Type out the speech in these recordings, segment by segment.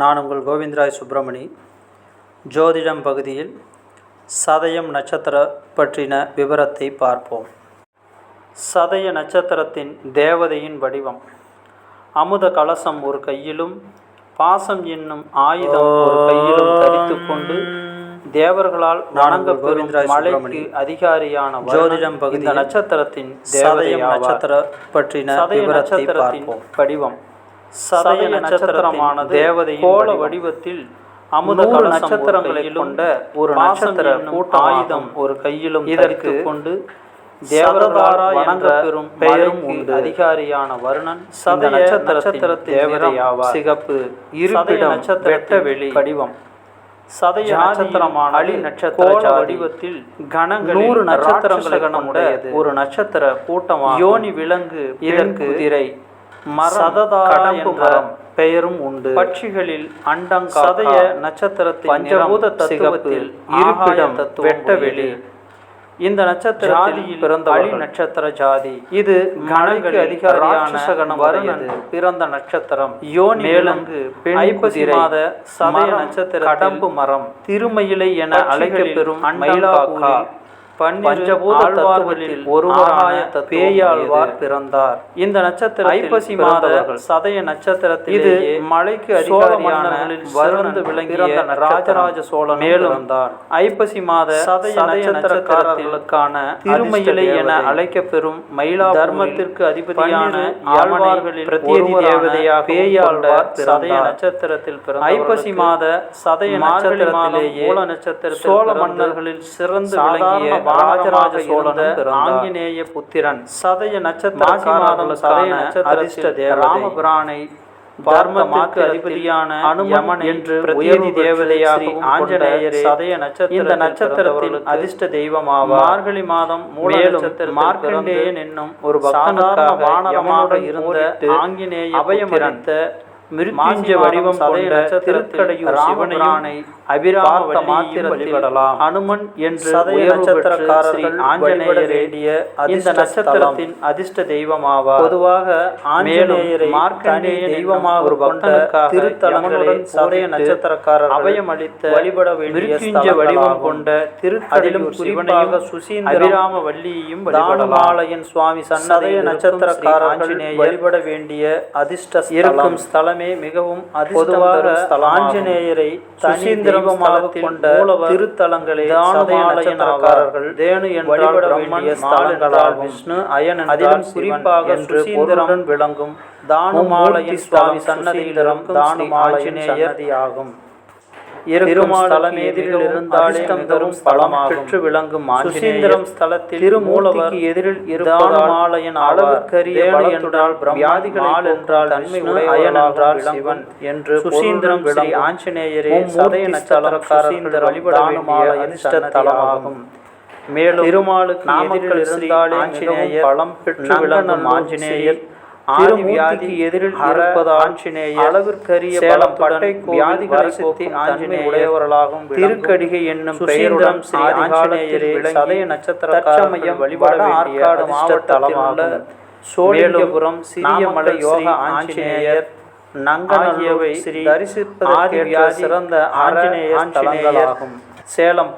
நான் உங்கள் கோவிந்தராய் சுப்பிரமணி. ஜோதிடம் பகுதியில் சதயம் நட்சத்திர பற்றின விவரத்தை பார்ப்போம். சதய நட்சத்திரத்தின் தேவதையின் வடிவம். அமுத கலசம் ஒரு கையிலும் பாசம் என்னும் ஆயுதம் ஒரு கையிலும் தரித்துக் கொண்டு தேவர்களால் வணங்கப்பெறும் மலைக்கு அதிகாரியான ஜோதிடம் பகுதி நட்சத்திரத்தின் சதயம் நட்சத்திர பற்றின சதய நட்சத்திரத்தின் வடிவம். சதய நட்சத்திரமானது தேவதை கோல வடிவத்தில் அமுத நட்சத்திரங்களை கொண்ட ஒரு நட்சத்திர கூட்ட ஆயுதம் ஒரு கையிலும் இதற்கு கொண்டு தேவதாரா வணங்க பெறும் பெயரும் உண்டு. அதிகாரியான வருணன் சத நட்சத்திரத்தின் தேவதையாவார் சிகப்பு இருப்பிடம் நட்சத்திர வெளி வடிவம் சதய நட்சத்திரமான அலி நட்சத்திர வடிவத்தில் கணங்கள் நூறு நட்சத்திரங்களை உடையது. ஒரு நட்சத்திர கூட்டமாக யோனி விலங்கு இதற்கு குதிரை கடம்பு மரம் பெயரும் உண்டு. பட்சிகளில் அண்டம் சதய நட்சத்திரத்தின் பஞ்சபூத தத்துவத்தில் இருப்பிடம் வெட்ட வெளி. இந்த நட்சத்திரத்தில் பிறந்த அலி நட்சத்திர ஜாதி. இது கணக்கு அதிகாரியான வருணன் பிறந்த நட்சத்திரம். யோனி மேலங்கு ஐப்பசி மாத சதய நட்சத்திர கடம்பு மரம் திருமயிலை என அழைக்கப்பெறும் மயிலாக்கா பஞ்சபூத தத்துவத்தில் ஒருவராய பேயாழ்வார் பிறந்தார். இந்த நட்சத்திரம் ஐப்பசி மாத சதய நட்சத்திரத்தில் இது மலைக்கு அதிகாரியான வருந்து விளங்கிய ராஜராஜ சோழன் மேலும் ஐப்பசி மாத சதய நட்சத்திரக்காரர்களுக்கான திருமயிலை என அழைக்கப்பெறும் மயிலா தர்மத்திற்கு அதிபதியான ஆழ்வார்களில் பிரத்யேகி தேவதையாக பேயாழ்வார் சதய நட்சத்திரத்தில் பிறந்த ஐப்பசி மாத சதய நட்சத்திரத்திலேயே மூல நட்சத்திர சோழ மன்னர்களில் சிறந்து விளங்கிய ராஜராஜ சோழன் ஆஞ்சநேய புத்திரன் சதய நட்சத்திர சதய நட்சத்திர ராமபிரானை தர்மத்திற்கு அதிபதியான அனுமன் என்று உயர்வு தேவதையாக ஆஞ்சநேயர் சதய நட்சத்திர இந்த நட்சத்திரத்தில் அதிர்ஷ்ட தெய்வமாவார். மார்கழி மாதம் மேலும் மார்க்கண்டேயன் என்னும் ஒரு பக்தனாக வானரமாக இருந்த ஆஞ்சநேய அபயமளித்த மிருத்யுஞ்ச வடிவம் கொண்ட திருக்கடையூர் சிவனையானை அபிராம மாத்திரம் வழிபடலாம் அனுமன் என்று நட்சத்திரக்காரர்கள் ஆஞ்சநேயர் வேண்டிய இந்த நட்சத்திரத்தின் அதிர்ஷ்ட தெய்வமாவார். பொதுவாக ஆஞ்சநேயரை மார்க்கண்டேய தெய்வமாக ஒரு பக்தனுக்காக திருத்தலங்களுடன் சதய நட்சத்திரக்காரர் அபயம் அளித்த வழிபட வேண்டிய வடிவம் கொண்ட திருக்கடையூர் சிவனையும் சுசீந்திர அபிராம வள்ளியையும் தானுமாலயன் சுவாமி சன்னதய நட்சத்திரக்காரர்கள் வழிபட வேண்டிய அதிர்ஷ்ட இருக்கும் ஸ்தலம். ஸ்தலமே மிகவும் பொதுவாக ஆஞ்சநேயரை சுசீந்திரமாக கொண்ட திருத்தலங்களே நட்சத்திரக்காரர்கள் தேனு என்றால் வேண்டிய ஸ்தலங்களால் விஷ்ணு அயன் அதிலும் குறிப்பாக சுசீந்திரன் விளங்கும். தானுமாலயன் சுவாமி சன்னதியிலும் தானுமாலயன் ஆகும் திருமாலமேதிரில் இருந்தாலே தரும் ஸ்தலம் பெற்று விளங்கும் சுசீந்திரம் ஸ்தலத்தில் திருமூலவர் எதிரில் இருப்பதாலயன் அளவுக்கரிய என்றால் வியாதிகள் என்றால் தன்மை அயன் என்றால் சிவன் என்று சுசீந்திரம் ஸ்ரீ ஆஞ்சநேயரே சதய நட்சத்திரக்காரர்கள் வழிபட வேண்டிய அதிர்ஷ்ட தலமாகும் மேலும் திருமாலுக்கு எதிரில் இருந்தாலே பலம் பெற்று விளங்கும் ஆஞ்சநேயர் திருவியாதிக்கு எதிரில் இருப்பது ஆஞ்சநேயர் அளவிற்கரிய சேலம் பட்டை ஆஞ்சநேய உடையவர்களாகும் திருக்கடிகை என்னும் பெயருடன் ஸ்ரீ ஆஞ்சநேயரே சதய நட்சத்திரக்காரமையம் வழிபாட ஆற்காடு மாவட்டத்தில் சோழியபுரம் சிறிய மலை யோக ஆஞ்சநேயர் நங்கனாகியவை ஸ்ரீ தரிசிப்பதற்கு சிறந்த ஆஞ்சநேயர் தலங்களாகும் சேலம்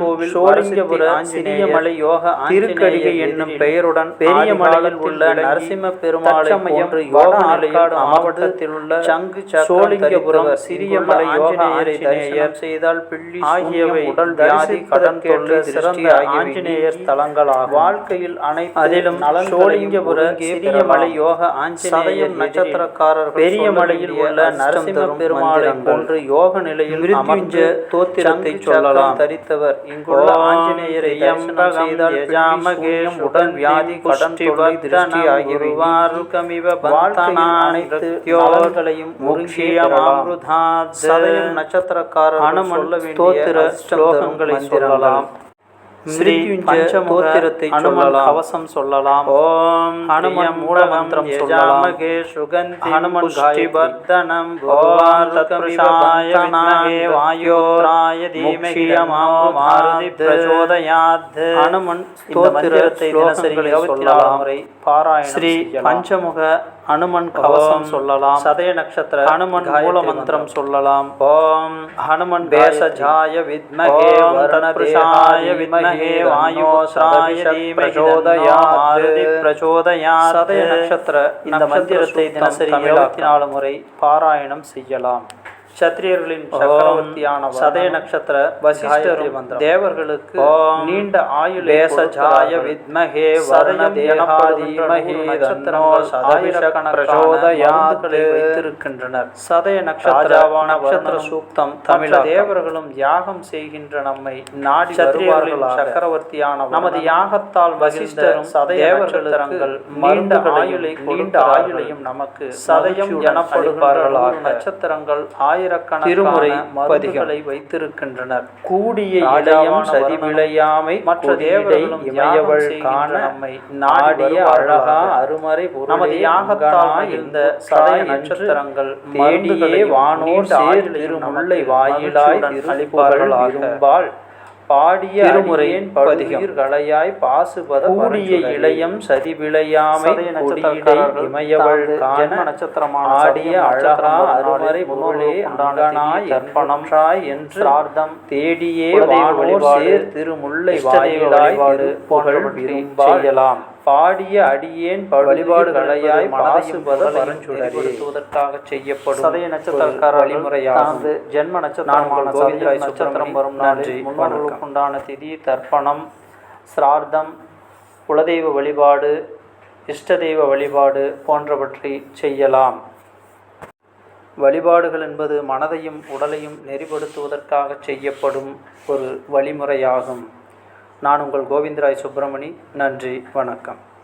கோவில் சோழிங்கபுர சிறிய மலை யோக திருக்கடிகை என்னும் பெயருடன் பெரிய மலையில் உள்ள நரசிம்ம பெருமாளை போன்று யோக நிலையாடு மாவட்டத்தில் உள்ள சங்கு சோழிங்கபுரம் சிறிய மலை யோகநேயரை தரிசனம் செய்தால் பிள்ளி ஆகியவை உடல் வியாதி கடன் கேட்டு சிறந்த ஆஞ்சநேயர் தலங்களாகும். வாழ்க்கையில் அனைத்து அதிலும் சோழிங்கபுர சிறிய மலை யோக ஆஞ்சநேயர் நட்சத்திரக்காரர் பெரிய மலையில் உள்ள நரசிம்ம பெருமாளை போன்று யோக நிலையில் அமர்ந்த தோத்திரத்தை சொல்லலாம் சொல்லலாம் தரித்தவர். இங்குள்ள ஆஞ்சநேயரை தரிசனம் செய்தால் உடல் வியாதி கடன் தொழில் திருஷ்டி ஆகியவை வாழ்க்கையின் அனைத்து யோகங்களையும் சதயம் நட்சத்திரக்காரர் சொல்ல வேண்டிய ஸ்லோகங்களை சொல்லலாம். ஸ்ரீ பஞ்சமுக தோத்திரத்தை ஹனுமன் சொல்லலாம். கவசம் சொல்லலாம் ஓம் ஹனுமன் மூலமந்திரம் சொல்லலாம். யஜாமகே சுகந்தி ஹனுமன் புஷ்டிவர்தனம் ஓம் தத்புருஷாய வித்மகே வாயுத்ராய தீமகி மாருதி பிரச்சோதயாத் ஹனுமன் இந்த மந்திரத்தை தினசரி முறை பாராயணம் ஸ்ரீ. பஞ்சமுக அனுமன் கவசம் சொல்லலாம் சதய நட்சத்திர ஹனுமன் மூல மந்திரம். சொல்லலாம் ஓம் ஹனுமன். பேசஜாய வித்மகே தத்புருஷாய வித்மகே வித்மகே வாயுஸ்ராய பிரச்சோதயாத். பிரச்சோதயாத் சதய நட்சத்திர இந்த மந்திரத்தை தினசரி. இருபத்தி நாலு முறை பாராயணம் செய்யலாம் சத்திரியர்களின் சக்கரவர்த்தியான சதய நட்சத்திர வசிஷ்டரும். தேவர்களுக்கு நீண்ட ஆயுள் பேசஜாய வித்மகே வைத்திருக்கின்றனர் சதய நட்சத்திர ராஜாவான நட்சத்திர சூக்தம் தமிழ். தேவர்களும் யாகம் செய்கின்ற நம்மை நாடி சத்திரியர்களின். சக்கரவர்த்தியான நமது யாகத்தால் வசிஷ்டரும் சதய தேவர்களுக்கு நீண்ட ஆயுளை நீண்ட ஆயுளையும் நமக்கு சதயம் எனப்படுகின்ற நட்சத்திரங்கள் ஆயிரக்கணக்கான வைத்திருக்கின்றனர் கூடிய இளையம் சதி வருணனும் விளையாமை மற்ற இமையவள் காண நம்மை நாடி நாடிய. அழகா அருமறை நமது யாகத்தால் இந்த சதய நட்சத்திரங்கள் தேடியே வானோர் சேர் திருமுல்லை வாயிலாய் மகிழ்ச்சியுடன் திருப்புகழ் அளிப்பார்களாக. விரும்பாள் பாடிய அடியேன் பதிகம். படுகளையாய் பாசுபத கூடிய இளையம் சதி விளையாமை சதய கொடியிடை இமையவள் காண நட்சத்திரமான ஆடிய அழகா அருமறை உண்டான அங்கனாய் தர்ப்பணம் என்று சிரார்த்தம், தேடியே வானோர் சேர் திருமுல்லை வாயிலாய் விரும்பாள் செய்யலாம். பாடிய அடியேன் வழிபாடுகளையாய் பரஞ்சுடரே பரஞ்சுடரிப்படுத்துவதற்காக செய்யப்படும் சதய வழிமுறையாகும் தனது ஜென்ம நட்சத்திரமான கோவிந்தராய் நட்சத்திரம். வரும் நன்றி, நாளில் வணக்கம். முன்னோர்களுக்கு உண்டான திதி தர்ப்பணம் சிரார்த்தம் குலதெய்வ வழிபாடு இஷ்ட தெய்வ வழிபாடு போன்றவற்றை செய்யலாம் வழிபாடுகள் என்பது மனதையும் உடலையும் நெறிப்படுத்துவதற்காக செய்யப்படும் ஒரு வழிமுறையாகும் நான் உங்கள் கோவிந்தராய் சுப்பிரமணி. நன்றி வணக்கம்.